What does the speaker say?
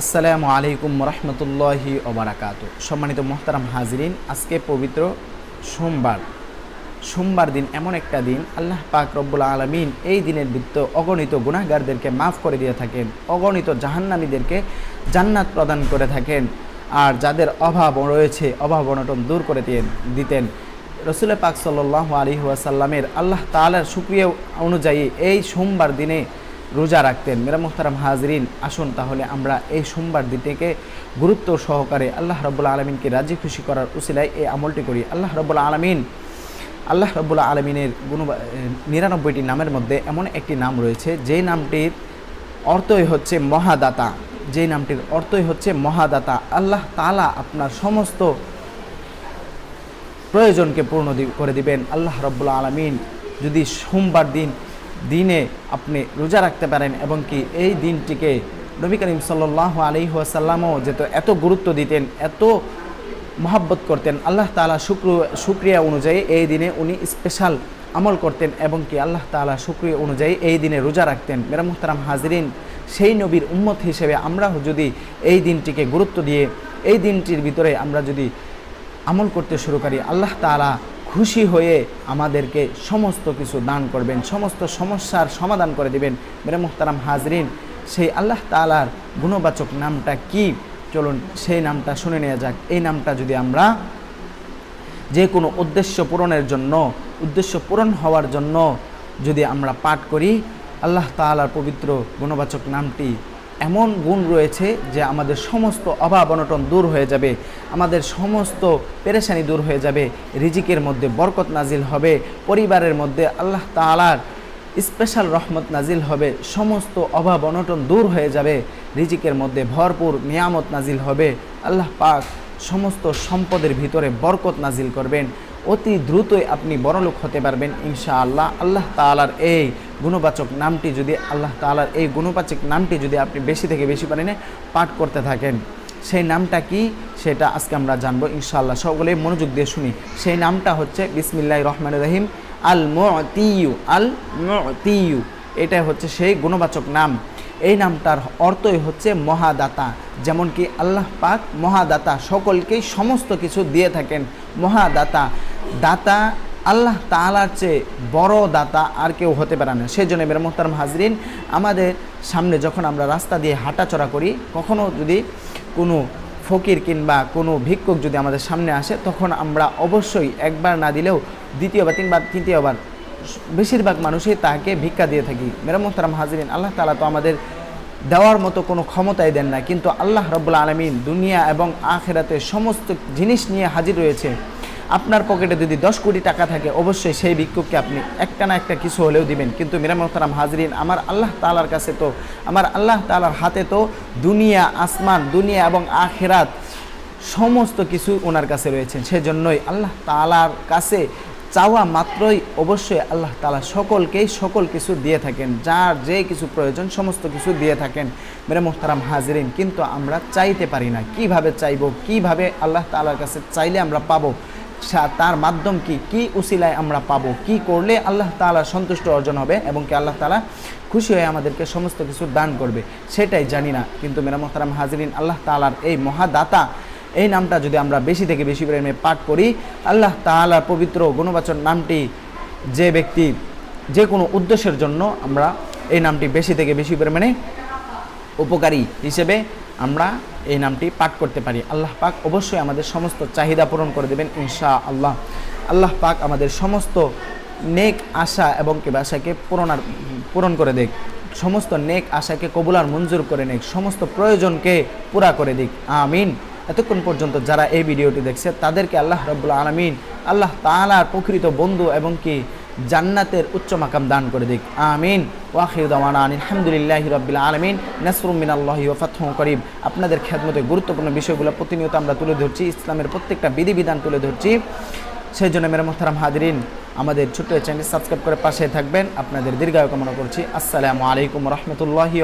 আসসালামু আলাইকুম রহমতুল্লাহি ওবরাকাত। সম্মানিত মোহতারাম হাজরিন, আজকে পবিত্র সোমবার। সোমবার দিন এমন একটা দিন, আল্লাহ পাক রব্বুল আলমিন এই দিনের বৃত্ত অগণিত গুনাহগারদেরকে মাফ করে দিয়ে থাকেন, অগণিত জাহান্নামীদেরকে জান্নাত প্রদান করে থাকেন, আর যাদের অভাব রয়েছে, অভাব অনটন দূর করে দিতেন। রসুল পাক সাল্লাহ আলী ওয়াসাল্লামের আল্লাহ তালার সুক্রিয়া অনুযায়ী এই সোমবার দিনে রোজা রাখতেন। মেরা মোহতারাম হাজরিন, আসুন তাহলে আমরা এই সোমবার দিনটিকে গুরুত্ব সহকারে আল্লাহ রব্বুল্লা আলমিনকে রাজি খুশি করার উসিলায় এই আমলটি করি। আল্লাহ রব্বুল্লা আলমিন, আল্লাহ রব্বুল্লা আলমিনের গুণ নিরানব্বইটি নামের মধ্যে এমন একটি নাম রয়েছে, যেই নামটির অর্থই হচ্ছে মহাদাতা। যেই নামটির অর্থই হচ্ছে মহাদাতা। আল্লাহ তালা আপনার সমস্ত প্রয়োজনকে পূর্ণ করে দিবেন। আল্লাহ রব্বুল্লা আলমিন যদি সোমবার দিন দিনে আপনি রোজা রাখতে পারেন এবং কি এই দিনটিকে নবী করিম সাল্লাহ আলি ওয়াসাল্লামও যেহেতু এত গুরুত্ব দিতেন, এত মহাব্বত করতেন, আল্লাহ তালা শুক্র, শুক্রিয়া অনুযায়ী এই দিনে উনি স্পেশাল আমল করতেন এবং কি আল্লাহ তালা শুক্রিয়া অনুযায়ী এই দিনে রোজা রাখতেন। মেরা মুহতারাম হাজরিন, সেই নবীর উম্মত হিসেবে আমরাও যদি এই দিনটিকে গুরুত্ব দিয়ে, এই দিনটির ভিতরে আমরা যদি আমল করতে শুরু করি, আল্লাহ তাআলা খুশি হয়ে আমাদেরকে সমস্ত কিছু দান করবেন, সমস্ত সমস্যার সমাধান করে দিবেন। মেরে মুহতারাম হাজরিন, সেই আল্লাহ তাআলার গুণবাচক নামটা কি? চলুন সেই নামটা শুনে নেওয়া যাক। এই নামটা যদি আমরা যে কোনো উদ্দেশ্য পূরণের জন্য, উদ্দেশ্য পূরণ হওয়ার জন্য যদি আমরা পাঠ করি, আল্লাহ তাআলার পবিত্র, গুণবাচক নামটি এমন গুণ রয়েছে যে আমাদের সমস্ত অভাব অনটন দূর হয়ে যাবে, আমাদের সমস্ত পেরেশানি দূর হয়ে যাবে, রিজিকের মধ্যে বরকত নাজিল হবে, পরিবারের মধ্যে আল্লাহ তালার স্পেশাল রহমত নাজিল হবে, সমস্ত অভাব অনটন দূর হয়ে যাবে, রিজিকের মধ্যে ভরপুর নিয়ামত নাজিল হবে, আল্লাহ পাক সমস্ত সম্পদের ভিতরে বরকত নাজিল করবেন। অতি দ্রুতই আপনি বড়লোক হতে পারবেন ইনশাআল্লাহ। আল্লাহ তাআলার এই গুণবাচক নামটি যদি, আল্লাহ তাআলার এই গুণবাচক নামটি যদি আপনি বেশি থেকে বেশি পরিমাণে পাঠ করতে থাকেন। সেই নামটা কি? সেটা আজকে আমরা জানব ইনশাআল্লাহ। সকলে মনোযোগ দিয়ে শুনি। সেই নামটা হচ্ছে বিসমিল্লাহ রহমান রহিম। আল মুতিয়ু আল মুতিয়ু এটাই হচ্ছে সেই গুণবাচক নাম। এই নামটার অর্থই হচ্ছে মহাদাতা। যেমন কি আল্লাহ পাক মহাদাতা সকলকেই সমস্ত কিছু দিয়ে থাকেন। মহাদাতা, দাতা, আল্লাহ তালার চেয়ে বড় দাতা আর কেউ হতে পারে না। সেই জন্য মেরে মোহতারাম হাজরিন, আমাদের সামনে যখন আমরা রাস্তা দিয়ে হাঁটাচলা করি, কখনো যদি কোনো ফকির কিংবা কোনো ভিক্ষুক যদি আমাদের সামনে আসে, তখন আমরা অবশ্যই একবার না দিলেও দ্বিতীয় বা তিনবার, তৃতীয়বার বেশিরভাগ মানুষই তাকে ভিক্ষা দিয়ে থাকি। মেরা মোহতারাম হাজরিন, আল্লাহ তালা তো আমাদের দেওয়ার মতো কোনো ক্ষমতাই দেন না। কিন্তু আল্লাহ রব্বুল আলমিন দুনিয়া এবং আখেরাতে সমস্ত জিনিস নিয়ে হাজির রয়েছে। আপনার পকেটে যদি দশ কোটি টাকা থাকে, অবশ্যই সেই ভিক্ষুককে আপনি একটা না একটা কিছু হলেও দিবেন। কিন্তু মিরাম মোহতারাম হাজরিন, আমার আল্লাহ তালার কাছে তো, আমার আল্লাহ তালার হাতে তো দুনিয়া, আসমান, দুনিয়া এবং আখেরাত সমস্ত কিছু ওনার কাছে রয়েছে। সেজন্যই আল্লাহ তালার কাছে চাওয়া মাত্রই অবশ্যই আল্লাহ তালা সকলকেই সকল কিছু দিয়ে থাকেন। যার যে কিছু প্রয়োজন, সমস্ত কিছু দিয়ে থাকেন। মেরে মোহতারাম হাজরিন, কিন্তু আমরা চাইতে পারি না। কীভাবে চাইব? কীভাবে আল্লাহ তালার কাছে চাইলে আমরা পাবো? তার মাধ্যম কি? কি উসিলায় আমরা পাবো? কি করলে আল্লাহ তালা সন্তুষ্ট অর্জন হবে এবং কি আল্লাহ তালা খুশি হয়ে আমাদেরকে সমস্ত কিছু দান করবে? সেটাই জানি না। কিন্তু মেরা মোহতারাম হাজরিন, আল্লাহ তালার এই মহাদাতা এই নামটা যদি আমরা বেশি থেকে বেশি পরিমাণে পাঠ করি, আল্লাহ তাআলার পবিত্র গুণবাচন নামটি যে ব্যক্তি যে কোনো উদ্দেশ্যের জন্য আমরা এই নামটি বেশি থেকে বেশি পরিমাণে উপকারী হিসেবে আমরা এই নামটি পাঠ করতে পারি। আল্লাহ পাক অবশ্যই আমাদের সমস্ত চাহিদা পূরণ করে দেবেন ইনশা আল্লাহ আল্লাহ পাক আমাদের সমস্ত নেক আশা এবং কি আশাকে পূরণার, পূরণ করে দেখ সমস্ত নেক আশাকে কবুলার মঞ্জুর করে নেক। সমস্ত প্রয়োজনকে পুরা করে দিক। আমিন। এতক্ষণ পর্যন্ত যারা এই ভিডিওটি দেখছে, তাদেরকে আল্লাহ রব্বুল্লা আলমিন আল্লাহ তাআলার প্রকৃত বন্ধু এবং কি জান্নাতের উচ্চ মাকাম দান করে দিক। আমিন। ওয়াখির দাওয়ানা আলহামদুলিল্লাহি রব্বিল আলমিন। নাসরুম মিনাল্লাহি ওয়া ফাতহুম করিম। আপনাদের খেদমতে গুরুত্বপূর্ণ বিষয়গুলো প্রতিনিয়ত আমরা তুলে ধরছি। ইসলামের প্রত্যেকটা বিধিবিধান তুলে ধরছি। সেই জন্য মেরে মোহতারাম হাজরিন, আমাদের ছোট্ট চ্যানেল সাবস্ক্রাইব করে পাশে থাকবেন। আপনাদের দীর্ঘায়ু কামনা করছি। আসসালামু আলাইকুম রহমতুল্লাহি